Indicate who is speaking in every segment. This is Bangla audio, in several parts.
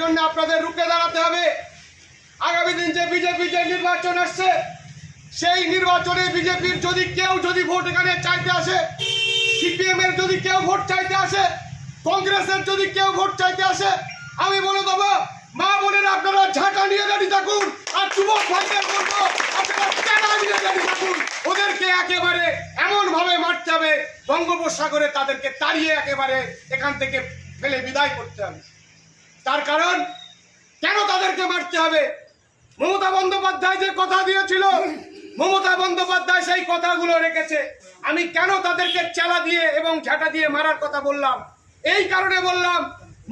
Speaker 1: জন্য আপনাদের রুখে দাঁড়াতে হবে। আগামী দিন যে বিজেপি যে নির্বাচন আসছে, সেই নির্বাচনে বিজেপির যদি কেউ যদি ভোট এখানে চাইতে আসে, সিপিএম এর যদি কেউ ভোট চাইতে আসে, কংগ্রেসের যদি কেউ ভোট চাইতে আসে, আমি বলে দেবো, মা বোনেরা আপনারা ঝাঁটা নিয়ে দাঁড়িয়ে থাকুন আর যুবক ভাইদের বলব থাকুন। ওদেরকে একেবারে এমন ভাবে মারতে হবে, বঙ্গোপসাগরে তাদেরকে তাড়িয়ে একেবারে এখান থেকে ফেলে বিদায় করতে হবে। তার কারণ, কেন তাদেরকে মারতে হবে? মমতা বন্দ্যোপাধ্যায় যে কথা দিয়েছিল, মমতা বন্দ্যোপাধ্যায় সেই কথাগুলো রেখেছে। আমি কেন তাদেরকে চালা দিয়ে এবং ঝাঁটা দিয়ে মারার কথা বললাম? এই কারণে বললাম,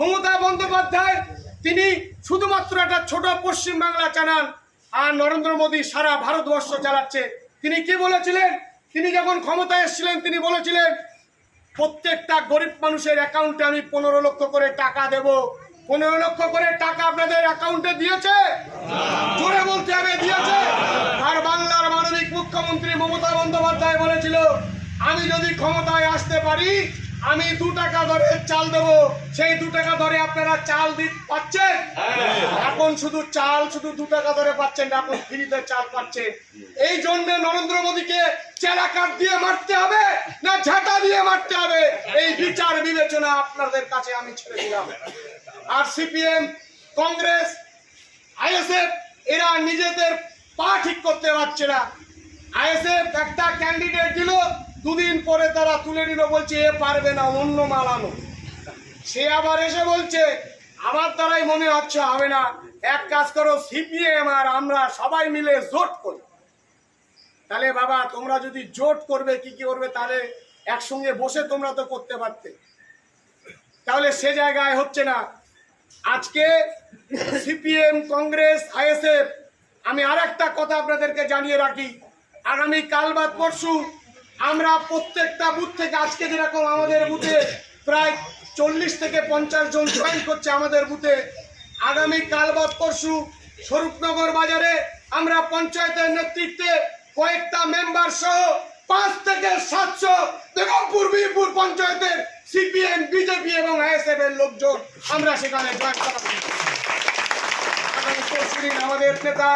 Speaker 1: মমতা বন্দ্যোপাধ্যায়, তিনি শুধুমাত্র একটা ছোট পশ্চিম বাংলা চালান আর নরেন্দ্র মোদী সারা ভারতবর্ষ চালাচ্ছে। তিনি কি বলেছিলেন? তিনি যখন ক্ষমতায় এসেছিলেন, তিনি বলেছিলেন, প্রত্যেকটা গরিব মানুষের অ্যাকাউন্টে আমি পনেরো লক্ষ করে টাকা দেব। পনেরো লক্ষ করে টাকা আপনাদের অ্যাকাউন্টে দিয়েছে। জোরে বলতে হবে, দিয়েছে। আর বাংলার মানবিক মুখ্যমন্ত্রী মমতা বন্দ্যোপাধ্যায় বলেছিল, আমি যদি ক্ষমতায় আসতে পারি, আমি দু টাকা দরে চাল দেব। সেই দু টাকা দরে আপনারা চাল পাচ্ছেন? এখন শুধু চাল, শুধু দু টাকা দরে পাচ্ছেন না, এখন ফ্রিতে চাল পাচ্ছেন। এই জন্য নরেন্দ্র মোদীকে চেলা কাঠ দিয়ে মারতে হবে না ঝাঁটা দিয়ে মারতে হবে? এই বিচার বিবেচনা আপনাদের কাছে আমি ছেড়ে দিলাম। আর সিপিএম কংগ্রেস, আইএসএফ, এরা নিজেদের পা ঠিক করতে পারছে না। আইএসএফ একটা ক্যান্ডিডেট দিল, দুদিন পরে তারা তুলে নিল, বলছে, এ পারবে না, অন্য মালানো সে আবার এসে বলছে, আমার দ্বারাই মনে হচ্ছে হবে না। এক কাজ করো, সিপিএম আর আমরা সবাই মিলে জোট করি। তাহলে বাবা, তোমরা যদি জোট করবে, কি কি করবে, তাহলে একসঙ্গে বসে তোমরা তো করতে পারতে। তাহলে সে জায়গায় হচ্ছে না আজকে সিপিএম, কংগ্রেস, আইএসএফ, আমি আর একটা কথা আপনাদেরকে জানিয়ে রাখি। আগামী কাল বাদ পরশু আমরা প্রত্যেকটা বুথ থেকে, আজকে যেরকম আমাদের বুথে প্রায় চল্লিশ থেকে পঞ্চাশ জন জয়েন করছে আমাদের বুথে, আগামী কাল বাদ পরশু স্বরূপনগর বাজারে আমরা পঞ্চায়েতের নেতৃত্বে কয়েকটা মেম্বার সহ পাঁচ থেকে সাতশো বেগমপুর বিপুর পঞ্চায়েতের সিপিএম, বিজেপি এবং আইএসএফ এর লোকজন, আমরা সেখানে আমাদের নেতা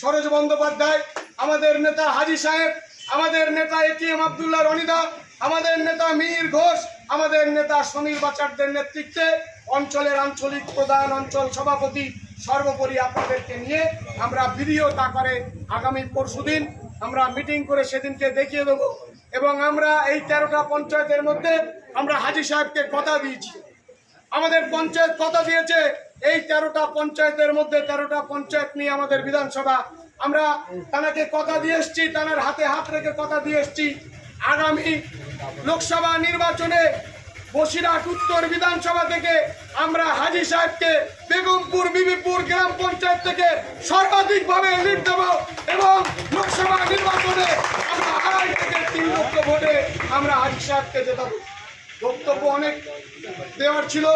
Speaker 1: সরোজ বন্দ্যোপাধ্যায়, আমাদের নেতা হাজি সাহেব, আমাদের নেতা এ টি এম আবদুল্লাহ রনিদা, আমাদের নেতা মিহির ঘোষ, আমাদের নেতা সমীর বাচারদের নেতৃত্বে অঞ্চলের আঞ্চলিক প্রধান অঞ্চল সভাপতি সর্বোপরি আপনাদেরকে নিয়ে আমরা ভিডিও তা করে আগামী পরশুদিন আমরা মিটিং করে সেদিনকে দেখিয়ে দেবো। এবং আমরা এই তেরোটা পঞ্চায়েতের মধ্যে আমরা হাজি সাহেবকে কথা দিয়েছি। আমাদের পঞ্চায়েত কথা দিয়েছে, এই তেরোটা পঞ্চায়েতের মধ্যে তেরোটা পঞ্চায়েত নিয়ে আমাদের বিধানসভা। আমরা তানাকে কথা দিয়ে এসছি, তানার হাতে হাত রেখে কথা দিয়ে এসছি। আগামী লোকসভা নির্বাচনে বসিরহাট উত্তর বিধানসভা থেকে আমরা হাজি সাহেবকে বেগমপুর, বিবিপুর গ্রাম পঞ্চায়েত থেকে সর্বাধিকভাবে লিড দেব এবং লোকসভা নির্বাচনে আমরা আড়াই থেকে তিন লক্ষ ভোটে আমরা হাজি সাহেবকে জেতাবো বক্তব্য অনেক দেওয়ার ছিল।